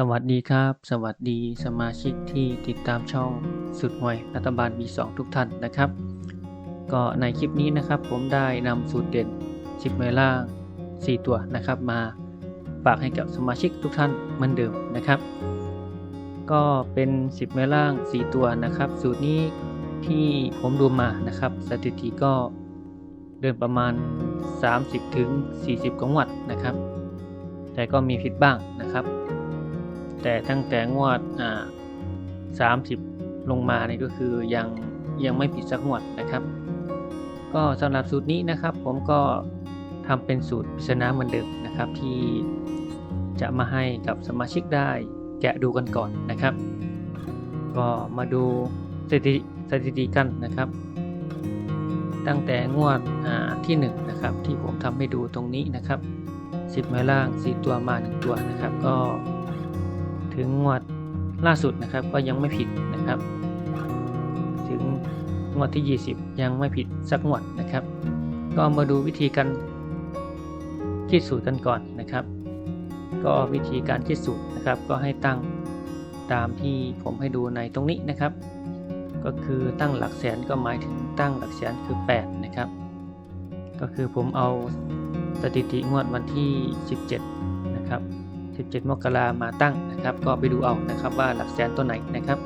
สวัสดีครับ สวัสดีสมาชิกที่ติดตามช่องสุดหวยรัฐบาล B2 ทุกท่านนะครับ ก็ในคลิปนี้นะครับ ผมได้นำสูตรเด่น 10หน่วยล่าง 4 ตัวนะครับ มาฝากให้กับสมาชิกทุกท่านเหมือนเดิมนะครับ ก็เป็น 10หน่วยล่าง 4 ตัวนะครับ สูตรนี้ที่ผมดูมานะครับ สถิติก็เดินประมาณ 30ถึง40 กว่าวัดนะครับ แต่ก็มีผิดบ้างนะครับ แต่ตั้งแต่งวดอ่าสามสิบลงมานี่ก็คือยังยังไม่ผิดสักงวดนะครับ ก็สำหรับสูตรนี้นะครับ ผมก็ทำเป็นสูตรปริศนาเหมือนเดิมนะครับที่จะมาให้กับสมาชิกได้แกะดูกันก่อนนะครับ ก็มาดูสถิติสถิติกันนะครับ ตั้งแต่งวดอ่าที่1นนะครับที่ผมทำให้ดูตรงนี้นะครับ 10ไม้ล่าง 4 ตัวมา 1 ตัวนะครับ ก็ ถึงงวดล่าสุดนะครับก็ยังไม่ผิดนะครับ ถึงงวดที่ 20 ยังไม่ผิดสักงวดนะครับ ก็มาดูวิธีการคิดสูตรกันก่อนนะครับ ก็วิธีการคิดสูตรนะครับ ก็ให้ตั้งตามที่ผมให้ดูในตรงนี้นะครับ ก็คือตั้งหลักแสนก็หมายถึงตั้งหลักแสนคือ 8 นะครับ ก็คือผมเอาสถิติงวดวันที่ 17 นะครับ 17 มกรามาตั้งนะครับ ก็ไปดูเอานะครับว่าหลักแสนตัวไหนนะครับ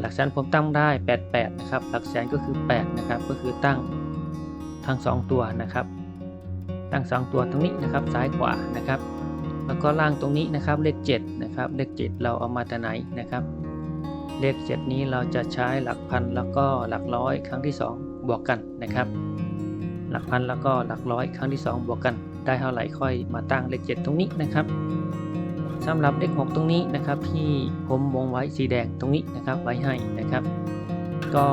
หลักแสนผมตั้งได้ 88 นะครับ หลักแสนก็คือ 8 นะครับ ก็คือตั้งทั้ง 2 ตัวนะครับ ตั้ง 2 ตัวตรงนี้นะครับ ซ้ายขวานะครับ แล้วก็ล่างตรงนี้นะครับ เลข 7 นะครับ เลข 7 เราเอามาแต่ไหนนะครับ เลข 7 นี้เราจะใช้หลักพันแล้วก็หลักร้อยครั้งที่ 2 บวกกันนะครับ หลักพันแล้วก็หลักร้อยครั้งที่ 2 บวกกัน ได้เท่าไหร่ค่อยมาตั้งเลข 7 ตรงนี้นะครับสำหรับเลข 6 ตรงนี้นะครับ ที่ผมวงไว้สีแดงตรงนี้นะครับไว้ให้นะครับ ก็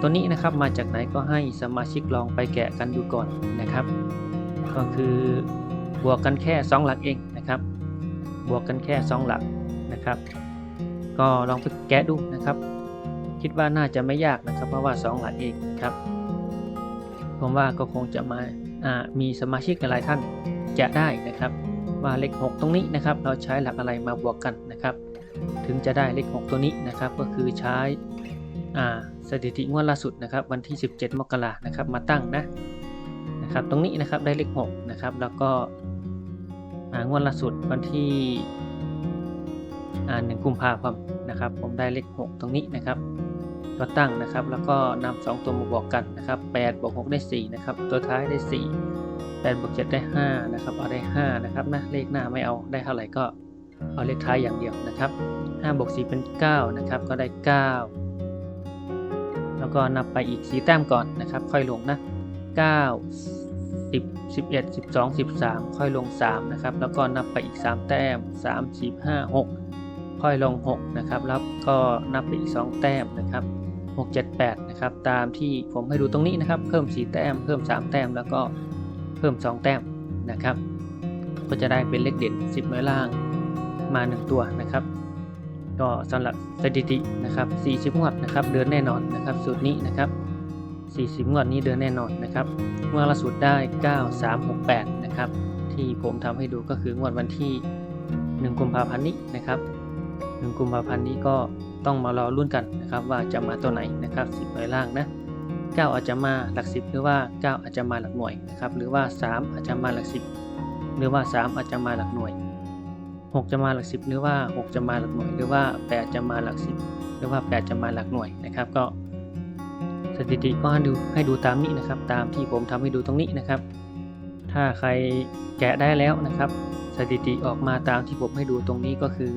ตัวนี้นะครับมาจากไหนก็ให้สมาชิกลองไปแกะกันดูก่อนนะครับ ก็คือบวกกันแค่ 2 หลักเองนะครับ บวกกันแค่ 2 หลักนะครับ ก็ลองไปแกะดูนะครับ คิดว่าน่าจะไม่ยากนะครับ เพราะว่า 2 หลักเองนะครับผมว่าก็คงจะมาอ่า มีสมาชิกหลายท่านจะได้นะครับว่าเลข 6 ตรงนี้นะครับ เราใช้หลักอะไรมาบวกกันนะครับ ถึงจะได้เลข 6 ตัวนี้นะครับ ก็คือใช้สถิติงวดล่าสุดนะครับ วันที่ 17 มกรานะครับ มาตั้งนะนะครับ ตรงนี้นะครับได้เลข 6 นะครับ แล้วก็งวดล่าสุดวันที่อ่า1กุมภาพันธ์นะครับ ผมได้เลข 6 ตรงนี้นะครับ ก็ตั้งนะครับ แล้วก็นำสองตัวมาบวกกันนะครับ8บวก6ได้4นะครับ ตัวท้ายได้ 4 8บวก7ได้ 5 นะครับ เอาได้ 5 นะครับนะ เลขหน้าไม่เอาได้เท่าไหร่ก็เอาเลขท้ายอย่างเดียวนะครับ5บวก4เป็น 9 นะครับ ก็ได้ 9 แล้วก็นับไปอีก 4 แต้มก่อนนะครับ ค่อยลงนะ 9 10 11 12 13 ค่อยลง 3 นะครับ แล้วก็นับไปอีก 3 แต้ม 3 4 5 6 ค่อยลง 6 นะครับแล้วก็นับไปอีก 2 แต้มนะครับ 6 7 8 นะครับ ตามที่ผมให้ดูตรงนี้นะครับ เพิ่ม 4 แต้ม เพิ่ม 3 แต้ม แล้วก็เพิ่ม 2 แต้มนะครับ ก็จะได้เป็นเลขเด่น 10ไม้ล่างมา 1 ตัวนะครับ ก็สำหรับสถิตินะครับ 40 งวดนะครับ เดือนแน่นอนนะครับ สูตรนี้นะครับ 40 งวดนี้เดือนแน่นอนนะครับเมื่อล่าสุดได้ 9368 นะครับ ที่ผมทำให้ดูก็คืองวดวันที่ 1 กุมภาพันธ์นี้นะครับ 1กุมภาพันธ์นี้ก็ต้องมารอรุ่นกันนะครับว่าจะมาตัวไหนนะครับ10ไม้ล่างนะ9อาจจะมาหลัก10หรือว่า9อาจจะมาหลักหน่วยนะครับหรือว่า3อาจจะมาหลัก10หรือว่า3อาจจะมาหลักหน่วย6จะมาหลัก10หรือว่า6จะมาหลักหน่วย หรือว่า8จะมาหลัก10หรือว่า8จะมาหลักหน่วยนะครับ ก็สถิติก็ให้ดูให้ดูตามนี้นะครับ ตามที่ผมทำให้ดูตรงนี้นะครับ ถ้าใครแกะได้แล้วนะครับ สถิติออกมาตามที่ผมให้ดูตรงนี้ก็คือ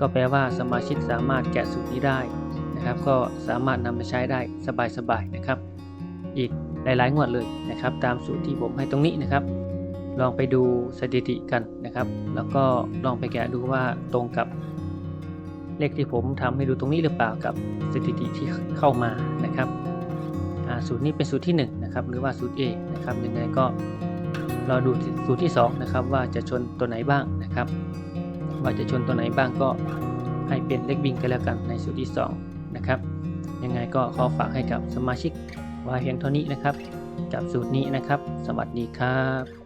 ก็แปลว่าสมาชิกสามารถแกะสูตรนี้ได้นะครับ ก็สามารถนำไปใช้ได้สบายๆนะครับ อีกหลายๆงวดเลยนะครับ ตามสูตรที่ผมให้ตรงนี้นะครับ ลองไปดูสถิติกันนะครับ แล้วก็ลองไปแกะดูว่าตรงกับเลขที่ผมทำให้ดูตรงนี้หรือเปล่ากับสถิติที่เข้ามานะครับสูตรนี้เป็นสูตรที่1นะครับหรือว่าสูตร A นะครับยังไงก็รอดูสูตรที่2นะครับว่าจะชนตัวไหนบ้างนะครับ ว่าจะชนตัวไหนบ้างก็ให้เป็นเล็กวิ่งกันแล้วกันในสูตรที่ 2 นะครับ ยังไงก็ขอฝากให้กับสมาชิกไว้เพียงเท่านี้นะครับ กับสูตรนี้นะครับ สวัสดีครับ